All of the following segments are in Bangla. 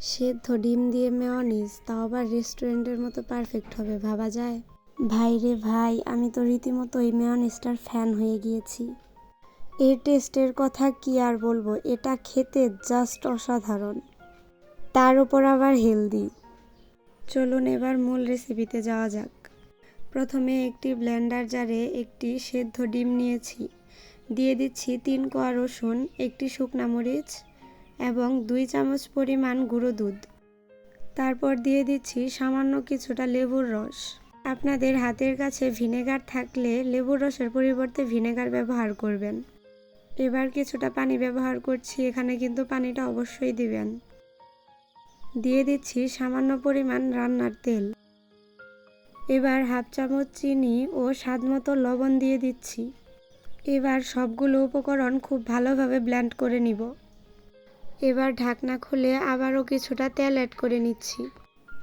সেদ্ধ ডিম দিয়ে মেয়নিজ তাও আবার রেস্টুরেন্টের মতো পারফেক্ট হবে, ভাবা যায়? ভাই রে ভাই, আমি তো রীতিমতো এই মেয়নিজটার ফ্যান হয়ে গিয়েছি। এর টেস্টের কথা কি আর বলব? এটা খেতে জাস্ট অসাধারণ। তার উপর আবার হেলদি চলুন এবার মূল রেসিপিতে যাওয়া যাক। প্রথমে একটি ব্লেন্ডার জারে একটি সেদ্ধ ডিম নিয়েছি। দিয়ে দিচ্ছি তিন কোয়া রসুন, একটি শুকনা মরিচ এবং দুই চামচ পরিমাণ গুঁড়ো দুধ। তারপর দিয়ে দিচ্ছি সামান্য কিছুটা লেবুর রস। আপনাদের হাতের কাছে ভিনেগার থাকলে লেবুর রসের পরিবর্তে ভিনেগার ব্যবহার করবেন। এবার কিছুটা পানি ব্যবহার করছি, এখানে কিন্তু পানিটা অবশ্যই দিবেন। দিয়ে দিচ্ছি সামান্য পরিমাণ রান্নার তেল। এবার হাফ চামচ চিনি ও স্বাদ মতো লবণ দিয়ে দিচ্ছি। এবার সবগুলো উপকরণ খুব ভালোভাবে ব্ল্যান্ড করে নিব। এবার ঢাকনা খুলে আবারও কিছুটা তেল অ্যাড করে নিচ্ছি।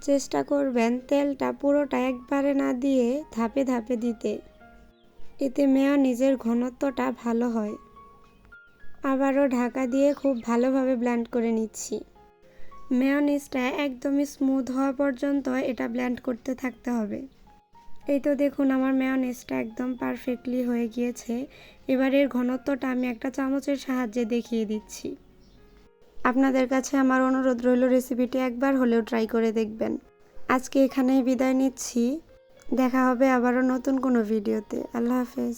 চেষ্টা করবেন তেলটা পুরোটা একবারে না দিয়ে ধাপে ধাপে দিতে। এতে মেয়নিজের ঘনত্বটা ভালো হয়। আবারও ঢাকা দিয়ে খুব ভালোভাবে ব্ল্যান্ড করে নিচ্ছি। মেয়নিজটা একদমই স্মুথ হওয়া পর্যন্ত এটা ব্ল্যান্ড করতে থাকতে হবে। এই তো দেখুন আমার মেয়নিজটা একদম পারফেক্টলি হয়ে গিয়েছে। এবার এর ঘনত্বটা আমি একটা চামচের সাহায্যে দেখিয়ে দিচ্ছি। আপনাদের কাছে আমার অনুরোধ রইল রেসিপিটি একবার হলেও ট্রাই করে দেখবেন। আজকে এখানেই বিদায় নিচ্ছি। দেখা হবে আবারও নতুন কোনো ভিডিওতে। আল্লাহ হাফেজ।